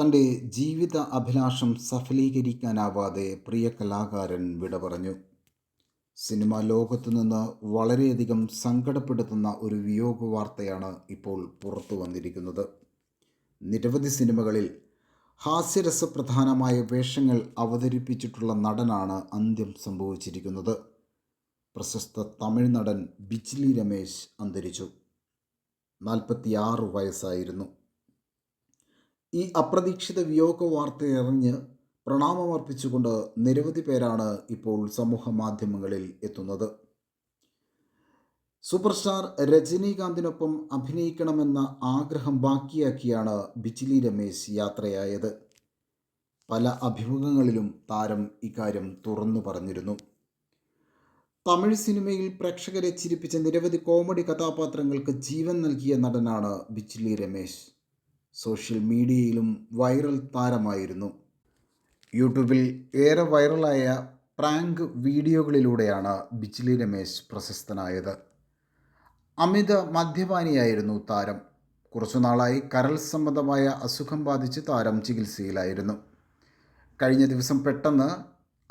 തന്റെ ജീവിത അഭിലാഷം സഫലീകരിക്കാനാവാതെ പ്രിയ കലാകാരൻ വിട പറഞ്ഞു. സിനിമാ ലോകത്തു നിന്ന് വളരെയധികം സങ്കടപ്പെടുത്തുന്ന ഒരു വിയോഗ വാർത്തയാണ് ഇപ്പോൾ പുറത്തു വന്നിരിക്കുന്നത്. നിരവധി സിനിമകളിൽ ഹാസ്യരസപ്രധാനമായ വേഷങ്ങൾ അവതരിപ്പിച്ചിട്ടുള്ള നടനാണ് അന്ത്യം സംഭവിച്ചിരിക്കുന്നത്. പ്രശസ്ത തമിഴ് നടൻ ബിജ്ലി രമേശ് അന്തരിച്ചു. നാൽപ്പത്തിയാറ് വയസ്സായിരുന്നു. ഈ അപ്രതീക്ഷിത വിയോഗ വാർത്തയറിഞ്ഞ് പ്രണാമമർപ്പിച്ചുകൊണ്ട് നിരവധി പേരാണ് ഇപ്പോൾ സമൂഹ മാധ്യമങ്ങളിൽ എത്തുന്നത്. സൂപ്പർസ്റ്റാർ രജനീകാന്തിനൊപ്പം അഭിനയിക്കണമെന്ന ആഗ്രഹം ബാക്കിയാക്കിയാണ് ബിജിലി രമേശ് യാത്രയായത്. പല അഭിമുഖങ്ങളിലും താരം ഇക്കാര്യം തുറന്നു പറഞ്ഞിരുന്നു. തമിഴ് സിനിമയിൽ പ്രേക്ഷകരെ ചിരിപ്പിച്ച നിരവധി കോമഡി കഥാപാത്രങ്ങൾക്ക് ജീവൻ നൽകിയ നടനാണ് ബിജ്ലി രമേശ്. സോഷ്യൽ മീഡിയയിലും വൈറൽ താരമായിരുന്നു. യൂട്യൂബിൽ ഏറെ വൈറലായ പ്രാങ്ക് വീഡിയോകളിലൂടെയാണ് ബിജ്ലി രമേശ് പ്രശസ്തനായത്. അമിത മദ്യപാനിയായിരുന്നു താരം. കുറച്ചുനാളായി കരൾ സംബന്ധമായ അസുഖം ബാധിച്ച് താരം ചികിത്സയിലായിരുന്നു. കഴിഞ്ഞ ദിവസം പെട്ടെന്ന്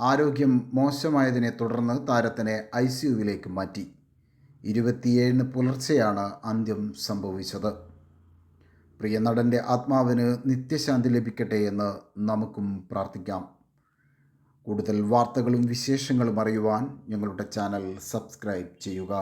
ആരോഗ്യം മോശമായതിനെ തുടർന്ന് താരത്തിനെ ഐ സി യുവിലേക്ക് മാറ്റി. ഇരുപത്തിയേഴിന് പുലർച്ചെയാണ് അന്ത്യം സംഭവിച്ചത്. പ്രിയ നടന്റെ ആത്മാവിന് നിത്യശാന്തി ലഭിക്കട്ടെ എന്ന് നമുക്കും പ്രാർത്ഥിക്കാം. കൂടുതൽ വാർത്തകളും വിശേഷങ്ങളും അറിയുവാൻ ഞങ്ങളുടെ ചാനൽ സബ്സ്ക്രൈബ് ചെയ്യുക.